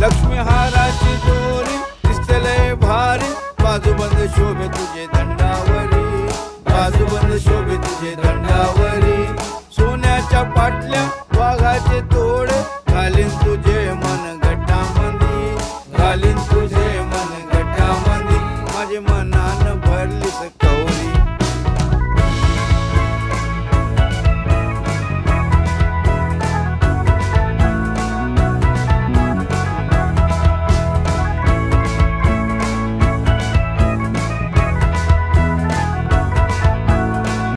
लक्ष्मी हाराची जोरी दिसतलय भारी. बाजूबंद शोभे तुझे दंडावरी. बाजूबंद शोभे तुझे दंडावरी. सोन्याच्या पाटल्या वाघाचे तोडे. घालीन तुझे मन गटामंदी घालीन तुझे मन गटामंदी माझे मनान भरलीस कौ